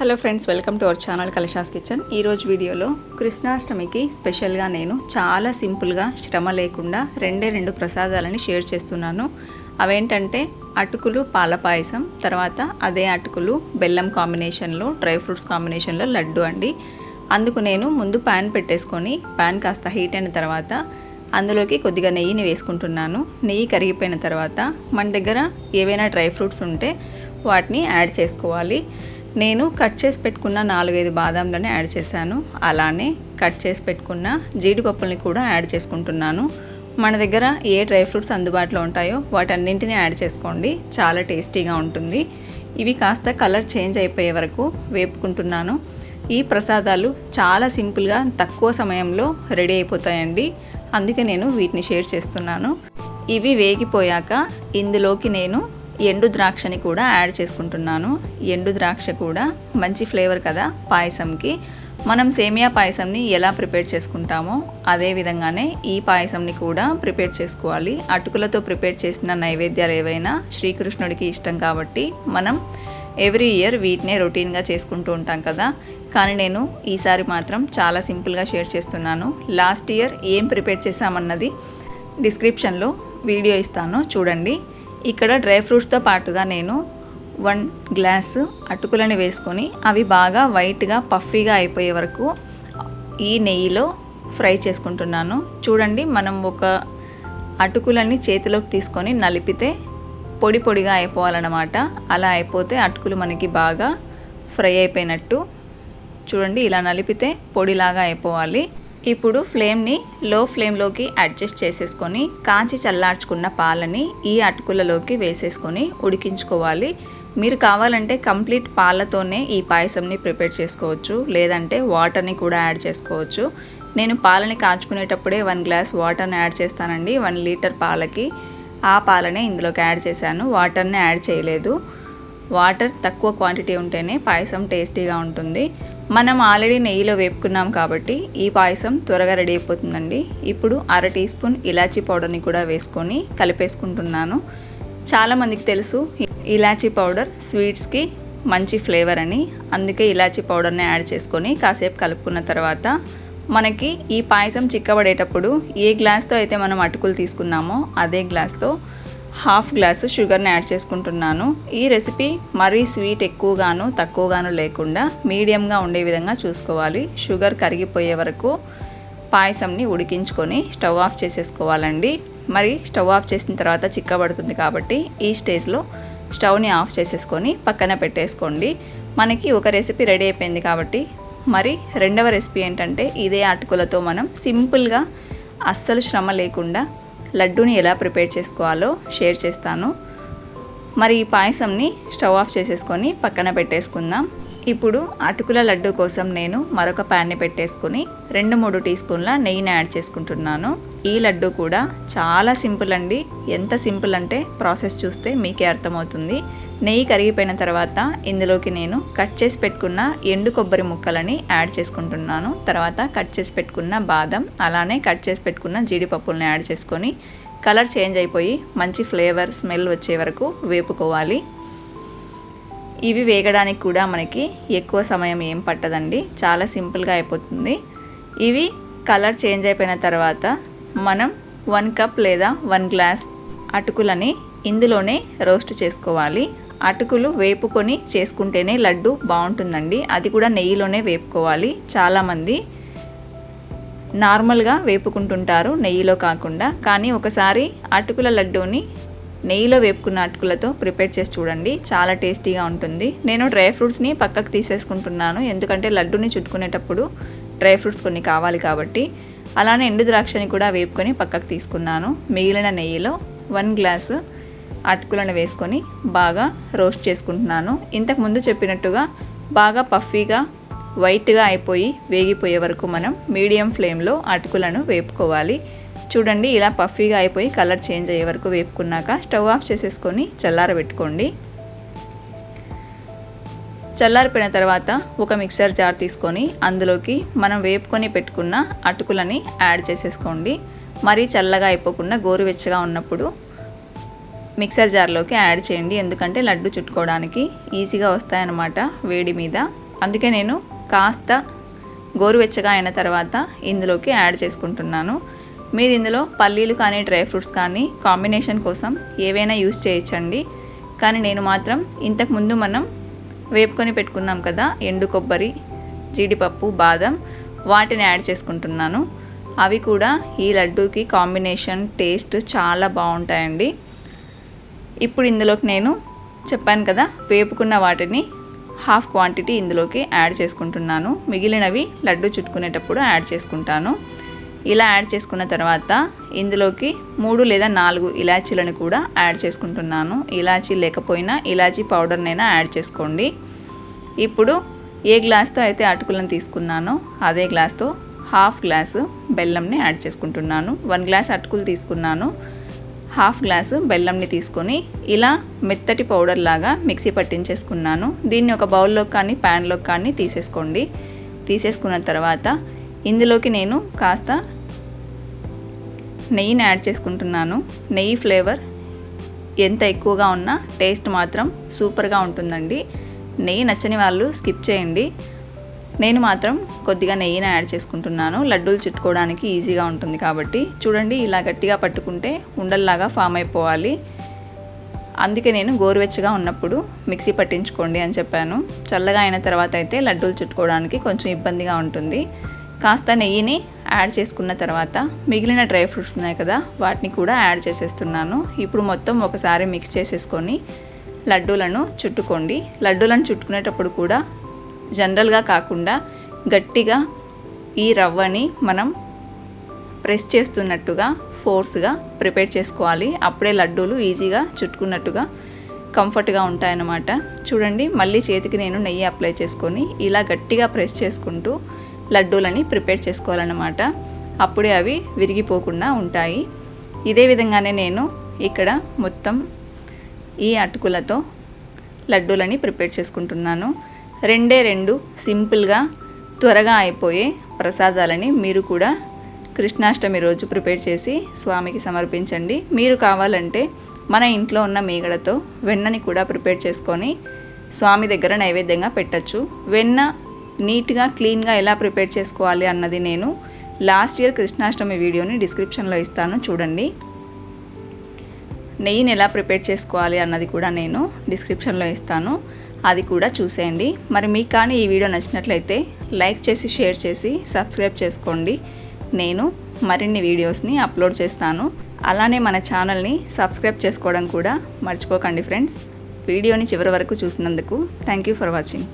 Hello friends welcome to our channel Kalasha's kitchen. ఈరోజు వీడియోలో కృష్ణాష్టమికి స్పెషల్గా నేను చాలా సింపుల్గా శ్రమ లేకుండా రెండే రెండు ప్రసాదాలని షేర్ చేస్తున్నాను. అవేంటంటే అటుకులు పాల పాయసం తర్వాత అదే అటుకులు బెల్లం కాంబినేషన్లో డ్రై ఫ్రూట్స్ కాంబినేషన్లో లడ్డు అండి. అందుకు నేను ముందు ప్యాన్ పెట్టేసుకొని ప్యాన్ కాస్త హీట్ అయిన తర్వాత అందులోకి కొద్దిగా నెయ్యిని వేసుకుంటున్నాను. నెయ్యి కరిగిపోయిన తర్వాత మన దగ్గర ఏవైనా డ్రై ఫ్రూట్స్ ఉంటే వాటిని యాడ్ చేసుకోవాలి. నేను కట్ చేసి పెట్టుకున్న నాలుగైదు బాదాంలని యాడ్ చేశాను. అలానే కట్ చేసి పెట్టుకున్న జీడిపప్పుల్ని కూడా యాడ్ చేసుకుంటున్నాను. మన దగ్గర ఏ డ్రై ఫ్రూట్స్ అందుబాటులో ఉంటాయో వాటన్నింటిని యాడ్ చేసుకోండి. చాలా టేస్టీగా ఉంటుంది. ఇవి కాస్త కలర్ చేంజ్ అయిపోయే వరకు వేపుకుంటున్నాను. ఈ ప్రసాదాలు చాలా సింపుల్గా తక్కువ సమయంలో రెడీ అయిపోతాయండి. అందుకే నేను వీటిని షేర్ చేస్తున్నాను. ఇవి వేగిపోయాక ఇందులోకి నేను ఎండు ద్రాక్షని కూడా యాడ్ చేసుకుంటున్నాను. ఎండు ద్రాక్ష కూడా మంచి ఫ్లేవర్ కదా పాయసంకి. మనం సేమియా పాయసంని ఎలా ప్రిపేర్ చేసుకుంటామో అదే విధంగానే ఈ పాయసంని కూడా ప్రిపేర్ చేసుకోవాలి. అటుకులతో ప్రిపేర్ చేసిన నైవేద్యాలు ఏవైనా శ్రీకృష్ణుడికి ఇష్టం కాబట్టి మనం ఎవ్రీ ఇయర్ వీటినే రొటీన్గా చేసుకుంటూ ఉంటాం కదా. కానీ నేను ఈసారి మాత్రం చాలా సింపుల్గా షేర్ చేస్తున్నాను. లాస్ట్ ఇయర్ ఏం ప్రిపేర్ చేశామన్నది డిస్క్రిప్షన్లో వీడియో ఇస్తాను. చూడండి. ఇక్కడ డ్రై ఫ్రూట్స్తో పాటుగా నేను వన్ గ్లాసు అటుకులని వేసుకొని అవి బాగా వైట్గా పఫీగా అయిపోయే వరకు ఈ నెయ్యిలో ఫ్రై చేసుకుంటున్నాను. చూడండి మనం ఒక అటుకులని చేతిలోకి తీసుకొని నలిపితే పొడి పొడిగా అయిపోవాలన్నమాట. అలా అయిపోతే అటుకులు మనకి బాగా ఫ్రై అయిపోయినట్టు. చూడండి ఇలా నలిపితే పొడిలాగా అయిపోవాలి. ఇప్పుడు ఫ్లేమ్ని లో ఫ్లేమ్లోకి అడ్జస్ట్ చేసేసుకొని కాంచి చల్లార్చుకున్న పాలని ఈ అటుకులలోకి వేసేసుకొని ఉడికించుకోవాలి. మీరు కావాలంటే కంప్లీట్ పాలతోనే ఈ పాయసంని ప్రిపేర్ చేసుకోవచ్చు లేదంటే వాటర్ని కూడా యాడ్ చేసుకోవచ్చు. నేను పాలని కాచుకునేటప్పుడే వన్ గ్లాస్ వాటర్ని యాడ్ చేస్తానండి వన్ లీటర్ పాలకి. ఆ పాలనే ఇందులోకి యాడ్ చేశాను వాటర్ని యాడ్ చేయలేదు. వాటర్ తక్కువ క్వాంటిటీ ఉంటేనే పాయసం టేస్టీగా ఉంటుంది. మనం ఆల్రెడీ నెయ్యిలో వేపుకున్నాం కాబట్టి ఈ పాయసం త్వరగా రెడీ అయిపోతుందండి. ఇప్పుడు అర టీ స్పూన్ ఇలాచీ పౌడర్ని కూడా వేసుకొని కలిపేసుకుంటున్నాను. చాలామందికి తెలుసు ఇలాచీ పౌడర్ స్వీట్స్కి మంచి ఫ్లేవర్ అని. అందుకే ఇలాచీ పౌడర్ని యాడ్ చేసుకొని కాసేపు కలుపుకున్న తర్వాత మనకి ఈ పాయసం చిక్కబడేటప్పుడు ఏ గ్లాస్తో అయితే మనం అటుకులు తీసుకున్నామో అదే గ్లాస్తో హాఫ్ గ్లాసు షుగర్ని యాడ్ చేసుకుంటున్నాను. ఈ రెసిపీ మరీ స్వీట్ ఎక్కువగాను తక్కువగాను లేకుండా మీడియంగా ఉండే విధంగా చూసుకోవాలి. షుగర్ కరిగిపోయే వరకు పాయసంని ఉడికించుకొని స్టవ్ ఆఫ్ చేసేసుకోవాలండి. మరి స్టవ్ ఆఫ్ చేసిన తర్వాత చిక్కబడుతుంది కాబట్టి ఈ స్టేజ్లో స్టవ్ని ఆఫ్ చేసేసుకొని పక్కన పెట్టేసుకోండి. మనకి ఒక రెసిపీ రెడీ అయిపోయింది కాబట్టి మరి రెండవ రెసిపీ ఏంటంటే ఇదే అటుకులతో మనం సింపుల్గా అస్సలు శ్రమ లేకుండా లడ్డూని ఎలా ప్రిపేర్ చేసుకోవాలో షేర్ చేస్తాను. మరి ఈ పాయసంని స్టవ్ ఆఫ్ చేసేసుకొని పక్కన పెట్టేసుకుందాం. ఇప్పుడు అటుకుల లడ్డు కోసం నేను మరొక ప్యాన్ని పెట్టేసుకుని రెండు మూడు టీ స్పూన్ల నెయ్యిని యాడ్ చేసుకుంటున్నాను. ఈ లడ్డు కూడా చాలా సింపుల్ అండి. ఎంత సింపుల్ అంటే ప్రాసెస్ చూస్తే మీకే అర్థమవుతుంది. నెయ్యి కరిగిపోయిన తర్వాత ఇందులోకి నేను కట్ చేసి పెట్టుకున్న ఎండు కొబ్బరి ముక్కలని యాడ్ చేసుకుంటున్నాను. తర్వాత కట్ చేసి పెట్టుకున్న బాదం అలానే కట్ చేసి పెట్టుకున్న జీడిపప్పులను యాడ్ చేసుకొని కలర్ చేంజ్ అయిపోయి మంచి ఫ్లేవర్ స్మెల్ వచ్చే వరకు వేపుకోవాలి. ఇవి వేగడానికి కూడా మనకి ఎక్కువ సమయం ఏం పట్టదండి. చాలా సింపుల్గా అయిపోతుంది. ఇవి కలర్ చేంజ్ అయిపోయిన తర్వాత మనం వన్ కప్ లేదా వన్ గ్లాస్ అటుకులని ఇందులోనే రోస్ట్ చేసుకోవాలి. అటుకులు వేపుకొని చేసుకుంటేనే లడ్డు బాగుంటుందండి. అది కూడా నెయ్యిలోనే వేపుకోవాలి. చాలామంది నార్మల్గా వేపుకుంటుంటారు నెయ్యిలో కాకుండా. కానీ ఒకసారి అటుకుల లడ్డూని నెయ్యిలో వేపుకున్న అటుకులతో ప్రిపేర్ చేసి చూడండి. చాలా టేస్టీగా ఉంటుంది. నేను డ్రై ఫ్రూట్స్ని పక్కకు తీసేసుకుంటున్నాను. ఎందుకంటే లడ్డూని చుట్టుకునేటప్పుడు డ్రై ఫ్రూట్స్ కొన్ని కావాలి కాబట్టి. అలానే ఎండు ద్రాక్షని కూడా వేపుకొని పక్కకు తీసుకున్నాను. మిగిలిన నెయ్యిలో వన్ గ్లాసు అటుకులను వేసుకొని బాగా రోస్ట్ చేసుకుంటున్నాను. ఇంతకు ముందు చెప్పినట్టుగా బాగా పఫీగా వైట్గా అయిపోయి వేగిపోయే వరకు మనం మీడియం ఫ్లేమ్లో అటుకులను వేపుకోవాలి. చూడండి ఇలా పఫీగా అయిపోయి కలర్ చేంజ్ అయ్యే వరకు వేపుకున్నాక స్టవ్ ఆఫ్ చేసేసుకొని చల్లారబెట్టుకోండి చల్లారిపోయిన తర్వాత ఒక మిక్సర్ జార్ తీసుకొని అందులోకి మనం వేపుకొని పెట్టుకున్న అటుకులని యాడ్ చేసేసుకోండి. మరీ చల్లగా అయిపోకుండా గోరువెచ్చగా ఉన్నప్పుడు మిక్సర్ జార్లోకి యాడ్ చేయండి. ఎందుకంటే లడ్డు చుట్టుకోవడానికి ఈజీగా వస్తాయన్నమాట వేడి మీద. అందుకే నేను కాస్త గోరువెచ్చగా అయిన తర్వాత ఇందులోకి యాడ్ చేసుకుంటున్నాను. మీరు ఇందులో పల్లీలు కానీ డ్రై ఫ్రూట్స్ కానీ కాంబినేషన్ కోసం ఏవైనా యూస్ చేయొచ్చండి. కానీ నేను మాత్రం ఇంతకుముందు మనం వేపుకొని పెట్టుకున్నాం కదా ఎండు కొబ్బరి జీడిపప్పు బాదం వాటిని యాడ్ చేసుకుంటున్నాను. అవి కూడా ఈ లడ్డూకి కాంబినేషన్ టేస్ట్ చాలా బాగుంటాయండి. ఇప్పుడు ఇందులోకి నేను చెప్పాను కదా వేపుకున్న వాటిని హాఫ్ క్వాంటిటీ ఇందులోకి యాడ్ చేసుకుంటున్నాను. మిగిలినవి లడ్డు చుట్టుకునేటప్పుడు యాడ్ చేసుకుంటాను. ఇలా యాడ్ చేసుకున్న తర్వాత ఇందులోకి మూడు లేదా నాలుగు ఇలాచీలను కూడా యాడ్ చేసుకుంటున్నాను. ఇలాచీ లేకపోయినా ఇలాచీ పౌడర్నైనా యాడ్ చేసుకోండి. ఇప్పుడు ఏ గ్లాస్తో అయితే అటుకులను తీసుకున్నానో అదే గ్లాస్తో హాఫ్ గ్లాసు బెల్లంని యాడ్ చేసుకుంటున్నాను. వన్ గ్లాస్ అటుకులు తీసుకున్నాను. హాఫ్ గ్లాసు బెల్లంని తీసుకొని ఇలా మెత్తటి పౌడర్ లాగా మిక్సీ పట్టించేసుకున్నాను. దీన్ని ఒక బౌల్లో కానీ ప్యాన్లో కానీ తీసేసుకోండి. తీసేసుకున్న తర్వాత ఇందులోకి నేను కాస్త నెయ్యిని యాడ్ చేసుకుంటున్నాను. నెయ్యి ఫ్లేవర్ ఎంత ఎక్కువగా ఉన్నా టేస్ట్ మాత్రం సూపర్గా ఉంటుందండి. నెయ్యి నచ్చని వాళ్ళు స్కిప్ చేయండి. నేను మాత్రం కొద్దిగా నెయ్యిని యాడ్ చేసుకుంటున్నాను. లడ్డూలు చుట్టుకోవడానికి ఈజీగా ఉంటుంది కాబట్టి. చూడండి ఇలా గట్టిగా పట్టుకుంటే ఉండల్లాగా ఫామ్ అయిపోవాలి. అందుకే నేను గోరువెచ్చగా ఉన్నప్పుడు మిక్సీ పట్టించుకోండి అని చెప్పాను. చల్లగా అయిన తర్వాత అయితే లడ్డూలు చుట్టుకోవడానికి కొంచెం ఇబ్బందిగా ఉంటుంది. కాస్త నెయ్యిని యాడ్ చేసుకున్న తర్వాత మిగిలిన డ్రై ఫ్రూట్స్ ఉన్నాయి కదా వాటిని కూడా యాడ్ చేసేస్తున్నాను. ఇప్పుడు మొత్తం ఒకసారి మిక్స్ చేసేసుకొని లడ్డూలను చుట్టుకోండి. లడ్డూలను చుట్టుకునేటప్పుడు కూడా జనరల్గా కాకుండా గట్టిగా ఈ రవ్వని మనం ప్రెస్ చేస్తున్నట్టుగా ఫోర్స్గా ప్రిపేర్ చేసుకోవాలి. అప్పుడే లడ్డూలు ఈజీగా చుట్టుకున్నట్టుగా కంఫర్ట్గా ఉంటాయన్నమాట. చూడండి మళ్ళీ చేతికి నేను నెయ్యి అప్లై చేసుకొని ఇలా గట్టిగా ప్రెస్ చేసుకుంటూ లడ్డూలని ప్రిపేర్ చేసుకోవాలన్నమాట. అప్పుడే అవి విరిగిపోకుండా ఉంటాయి. ఇదే విధంగానే నేను ఇక్కడ మొత్తం ఈ అటుకులతో లడ్డూలని ప్రిపేర్ చేసుకుంటున్నాను. రెండే రెండు సింపుల్గా త్వరగా అయిపోయే ప్రసాదాలని మీరు కూడా కృష్ణాష్టమి రోజు ప్రిపేర్ చేసి స్వామికి సమర్పించండి. మీరు కావాలంటే మన ఇంట్లో ఉన్న మీగడతో వెన్నని కూడా ప్రిపేర్ చేసుకొని స్వామి దగ్గర నైవేద్యంగా పెట్టచ్చు. వెన్న నీట్గా క్లీన్గా ఎలా ప్రిపేర్ చేసుకోవాలి అన్నది నేను లాస్ట్ ఇయర్ కృష్ణాష్టమి వీడియోని డిస్క్రిప్షన్లో ఇస్తాను చూడండి. నెయ్యిని ఎలా ప్రిపేర్ చేసుకోవాలి అన్నది కూడా నేను డిస్క్రిప్షన్లో ఇస్తాను. అది కూడా చూసేయండి. మరి మీకు కానీ ఈ వీడియో నచ్చినట్లయితే లైక్ చేసి షేర్ చేసి సబ్స్క్రైబ్ చేసుకోండి. నేను మరిన్ని వీడియోస్ని అప్లోడ్ చేస్తాను. అలానే మన ఛానల్ని సబ్స్క్రైబ్ చేసుకోవడం కూడా మర్చిపోకండి ఫ్రెండ్స్. వీడియోని చివరి వరకు చూసినందుకు థ్యాంక్ యూ ఫర్ వాచింగ్.